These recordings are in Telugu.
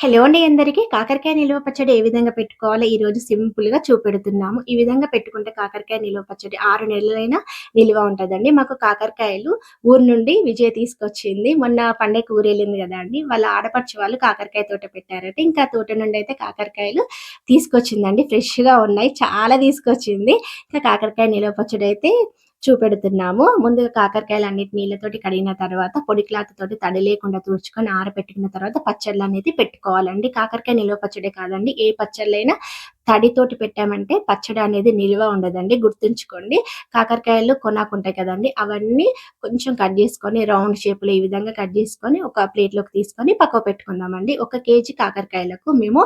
హలో అండి అందరికీ. కాకరకాయ నిలువ పచ్చడి ఏ విధంగా పెట్టుకోవాలో ఈరోజు సింపుల్గా సింపుల్గా చూపెడుతున్నాము. ఈ విధంగా పెట్టుకుంటే కాకరకాయ నిలువ పచ్చడి ఆరు నెలలైనా నిల్వ ఉంటుందండి. మాకు కాకరకాయలు ఊరు నుండి విజయ తీసుకొచ్చింది. మొన్న పండగ ఊరు వెళ్ళింది కదా అండి. వాళ్ళ ఆడపడిచి వాళ్ళు కాకరకాయ తోట పెట్టారంటే. ఇంకా తోట నుండి అయితే కాకరకాయలు తీసుకొచ్చిందండి. ఫ్రెష్గా ఉన్నాయి. చాలా తీసుకొచ్చింది. ఇంకా కాకరకాయ నిలువ పచ్చడి అయితే చూపెడుతున్నాము. ముందుగా కాకరకాయలు అన్నిటి నీళ్ళతోటి కడిగిన తర్వాత పొడి క్లాత్ తోటి తడి లేకుండా తుడుచుకొని ఆరబెట్టుకున్న తర్వాత పచ్చళ్ళు అనేది పెట్టుకోవాలండి. కాకరకాయ నిల్వ పచ్చడి కాదండి. ఏ పచ్చళ్ళైనా తడితోటి పెట్టామంటే పచ్చడి అనేది నిల్వ ఉండదండి గుర్తుంచుకోండి. కాకరకాయలు కొనాకుంటాయి కదండి అవన్నీ కొంచెం కట్ చేసుకొని రౌండ్ షేప్లో ఈ విధంగా కట్ చేసుకొని ఒక ప్లేట్లోకి తీసుకొని పక్క పెట్టుకుందామండి. ఒక కేజీ కాకరకాయలకు మేము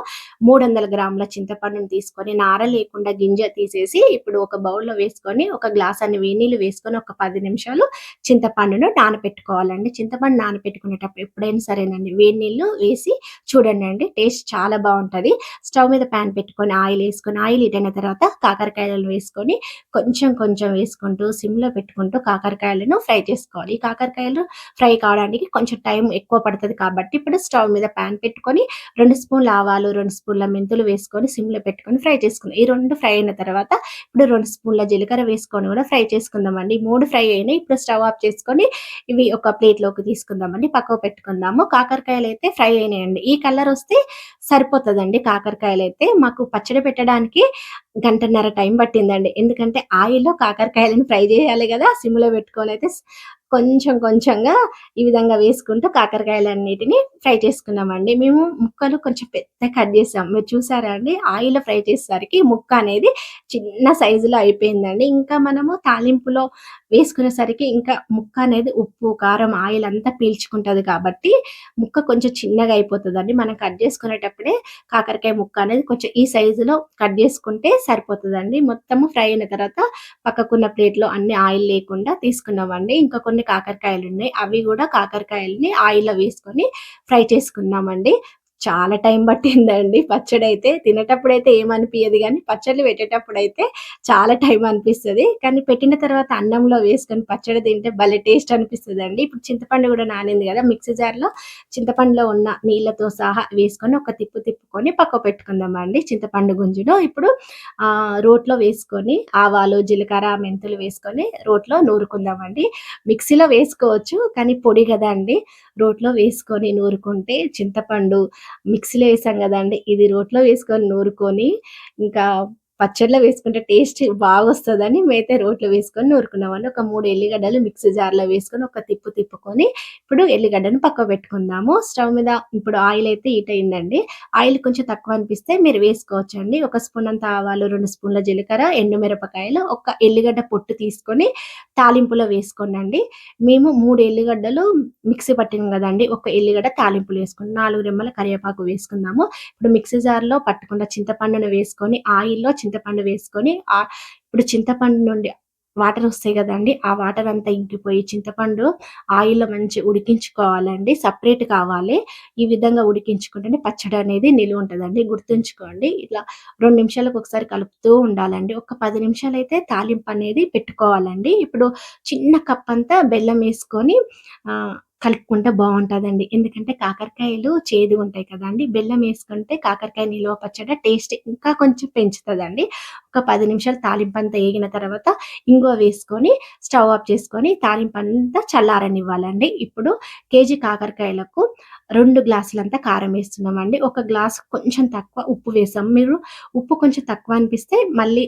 మూడు వందల గ్రాముల చింతపండుని తీసుకొని నార లేకుండా గింజ తీసేసి ఇప్పుడు ఒక బౌల్లో వేసుకొని ఒక గ్లాస్ అన్ని వేనీళ్ళు వేసుకొని ఒక పది నిమిషాలు చింతపండును నానపెట్టుకోవాలండి. చింతపండు నానపెట్టుకునేటప్పుడు ఎప్పుడైనా సరేనండి వేడి నీళ్ళు వేసి చూడండి అండి టేస్ట్ చాలా బాగుంటుంది. స్టవ్ మీద ప్యాన్ పెట్టుకొని ఆయిల్ వేసుకొని ఆయిల్ ఇటైన తర్వాత కాకరకాయలను వేసుకొని కొంచెం కొంచెం వేసుకుంటూ సిమ్లో పెట్టుకుంటూ కాకరకాయలను ఫ్రై చేసుకోవాలి. కాకరకాయలు ఫ్రై కావడానికి కొంచెం టైం ఎక్కువ పడుతుంది కాబట్టి ఇప్పుడు స్టవ్ మీద ప్యాన్ పెట్టుకొని రెండు స్పూన్ల ఆవాలు రెండు స్పూన్ల మెంతులు వేసుకొని సిమ్లో పెట్టుకొని ఫ్రై చేసుకుందాం. ఈ రెండు ఫ్రై అయిన తర్వాత ఇప్పుడు రెండు స్పూన్ల జీలకర్ర వేసుకొని కూడా ఫ్రై చేసుకుందామండి. మూడు ఫ్రై అయినాయి. ఇప్పుడు స్టవ్ ఆఫ్ చేసుకొని ఇవి ఒక ప్లేట్లోకి తీసుకుందామండి. పక్కకు పెట్టుకుందాము. కాకరకాయలు అయితే ఫ్రై అయినాయండి. ఈ కలర్ వస్తే సరిపోతుందండి కాకరకాయలు అయితే. మాకు పచ్చడి పెట్టడానికి గంటన్నర టైం పట్టిందండి. ఎందుకంటే ఆయిల్లో కాకరకాయలను ఫ్రై చేయాలి కదా సిమ్లో పెట్టుకొని అయితే కొంచెం కొంచెంగా ఈ విధంగా వేసుకుంటూ కాకరకాయలన్నిటిని ఫ్రై చేసుకున్నామండి. మేము ముక్కలు కొంచెం పెద్ద కట్ చేసాం. మీరు చూసారా అండి? ఆయిల్ ఫ్రై చేసేసరికి ముక్క అనేది చిన్న సైజులో అయిపోయిందండి. ఇంకా మనము తాలింపులో వేసుకునేసరికి ఇంకా ముక్క అనేది ఉప్పు కారం ఆయిల్ అంతా పీల్చుకుంటుంది కాబట్టి ముక్క కొంచెం చిన్నగా అయిపోతుందండి. మనం కట్ చేసుకునేటప్పుడే కాకరకాయ ముక్క అనేది కొంచెం ఈ సైజులో కట్ చేసుకుంటే సరిపోతుందండి. మొత్తము ఫ్రై అయిన తర్వాత పక్కకున్న ప్లేట్లో అన్ని ఆయిల్ లేకుండా తీసుకున్నామండి. ఇంకా కొన్ని కాకరకాయలు ఉన్నాయి అవి కూడా కాకరకాయలని ఆయిల్లో వేసుకొని ఫ్రై చేసుకున్నామండి చాలా టైం పట్టిందండి. పచ్చడి అయితే తినేటప్పుడు అయితే ఏమనిపించదు కానీ పచ్చళ్ళు పెట్టేటప్పుడు అయితే చాలా టైం అనిపిస్తుంది. కానీ పెట్టిన తర్వాత అన్నంలో వేసుకొని పచ్చడి తింటే భలే టేస్ట్ అనిపిస్తుంది అండి ఇప్పుడు చింతపండు కూడా నానింది కదా మిక్సీ జార్లో. చింతపండులో ఉన్న నీళ్ళతో సహా వేసుకొని ఒక తిప్పు తిప్పుకొని పక్క పెట్టుకుందాం అండి చింతపండు గుంజును. ఇప్పుడు రోట్లో వేసుకొని ఆవాలు జీలకర్ర మెంతులు వేసుకొని రోట్లో నూరుకుందామండి. మిక్సీలో వేసుకోవచ్చు కానీ పొడి కదా అండి రోట్లో వేసుకొని నూరుకుంటే చింతపండు మిక్సీలో వేసాం కదండి ఇది రోట్లో వేసుకొని నూరుకొని ఇంకా పచ్చడిలో వేసుకుంటే టేస్ట్ బాగా వస్తుందని మేతే రోట్లో వేసుకొని నూరుకున్నామండి ఒక మూడు ఎల్లిగడ్డలు మిక్సీ జార్లో వేసుకొని ఒక తిప్పు తిప్పుకొని ఇప్పుడు ఎల్లిగడ్డను పక్క పెట్టుకుందాము. స్టవ్ మీద ఇప్పుడు ఆయిల్ అయితే హీట్ అయిందండి. ఆయిల్ కొంచెం తక్కువ అనిపిస్తే మీరు వేసుకోవచ్చు అండి ఒక స్పూన్ అంత ఆవాలు రెండు స్పూన్ల జీలకర్ర ఎండు మిరపకాయలు ఒక ఎల్లిగడ్డ పొట్టు తీసుకొని తాలింపులో వేసుకోండి మేము మూడు ఎల్లిగడ్డలు మిక్సీ పట్టినాం కదండి. ఒక ఎల్లిగడ్డ తాలింపులు వేసుకుని నాలుగు రెమ్మల కరివేపాకు వేసుకుందాము. ఇప్పుడు మిక్సీ జార్లో పట్టకుండా చింతపండును వేసుకొని ఆయిల్లో చింతపండు వేసుకొని ఇప్పుడు చింతపండు నుండి వాటర్ వస్తాయి కదండి ఆ వాటర్ అంతా ఇంకిపోయి చింతపండు ఆయిల్లో మంచి ఉడికించుకోవాలండి సపరేట్ కావాలి. ఈ విధంగా ఉడికించుకుంటేనే పచ్చడి అనేది నిలువ ఉంటుందండి. గుర్తుంచుకోండి. ఇట్లా రెండు నిమిషాలకు ఒకసారి కలుపుతూ ఉండాలండి. ఒక పది నిమిషాలు అయితే తాలింపు అనేది పెట్టుకోవాలండి. ఇప్పుడు చిన్న కప్ అంతా బెల్లం వేసుకొని కలుపుకుంటే బాగుంటుందండి. ఎందుకంటే కాకరకాయలు చేదు ఉంటాయి కదండి. బెల్లం వేసుకుంటే కాకరకాయ నిల్వ పచ్చడి టేస్ట్ ఇంకా కొంచెం పెంచుతుందండి. ఒక పది నిమిషాలు తాలింపు అంతా వేగిన తర్వాత ఇంగువ వేసుకొని స్టవ్ ఆఫ్ చేసుకొని తాలింపు అంతా చల్లారనివ్వాలండి. ఇప్పుడు కేజీ కాకరకాయలకు రెండు గ్లాసులంతా కారం వేస్తున్నామండి. ఒక గ్లాస్ కొంచెం తక్కువ ఉప్పు వేసాం. మీరు ఉప్పు కొంచెం తక్కువ అనిపిస్తే మళ్ళీ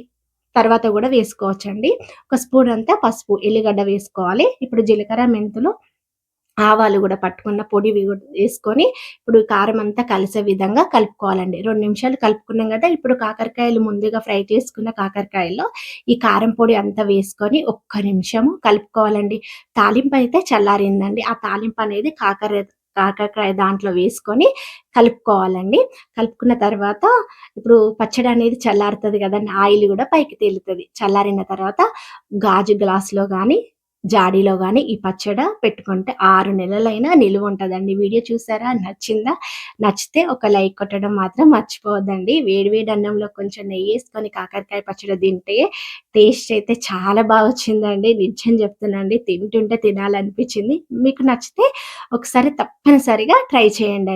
తర్వాత కూడా వేసుకోవచ్చండి. ఒక స్పూన్ అంతా పసుపు ఎల్లిగడ్డ వేసుకోవాలి. ఇప్పుడు జీలకర్ర మెంతులు ఆవాలు కూడా పట్టుకున్న పొడి వేసుకొని ఇప్పుడు కారం అంతా కలిసే విధంగా కలుపుకోవాలండి. రెండు నిమిషాలు కలుపుకున్నాం కదా ఇప్పుడు కాకరకాయలు ముందుగా ఫ్రై చేసుకున్న కాకరకాయల్లో ఈ కారం పొడి అంతా వేసుకొని ఒక్క నిమిషము కలుపుకోవాలండి. తాలింపు అయితే చల్లారిందండి. ఆ తాలింపు అనేది కాకర కాకరకాయ దాంట్లో వేసుకొని కలుపుకోవాలండి. కలుపుకున్న తర్వాత ఇప్పుడు పచ్చడి అనేది చల్లారుతుంది కదండి ఆయిల్ కూడా పైకి తేలుతుంది. చల్లారిన తర్వాత గాజు గ్లాసులో కానీ జాడీలో కానీ ఈ పచ్చడి పెట్టుకుంటే ఆరు నెలలైనా నిలువ ఉంటుందండి. వీడియో చూసారా? నచ్చిందా? నచ్చితే ఒక లైక్ కొట్టడం మాత్రం మర్చిపోవద్దండి. వేడి వేడి అన్నంలో కొంచెం నెయ్యి వేసుకొని కాకరకాయ పచ్చడి తింటే టేస్ట్ అయితే చాలా బాగా వచ్చిందండి. నిజం చెప్తున్నాండి తింటుంటే తినాలనిపించింది. మీకు నచ్చితే ఒకసారి తప్పనిసరిగా ట్రై చేయండి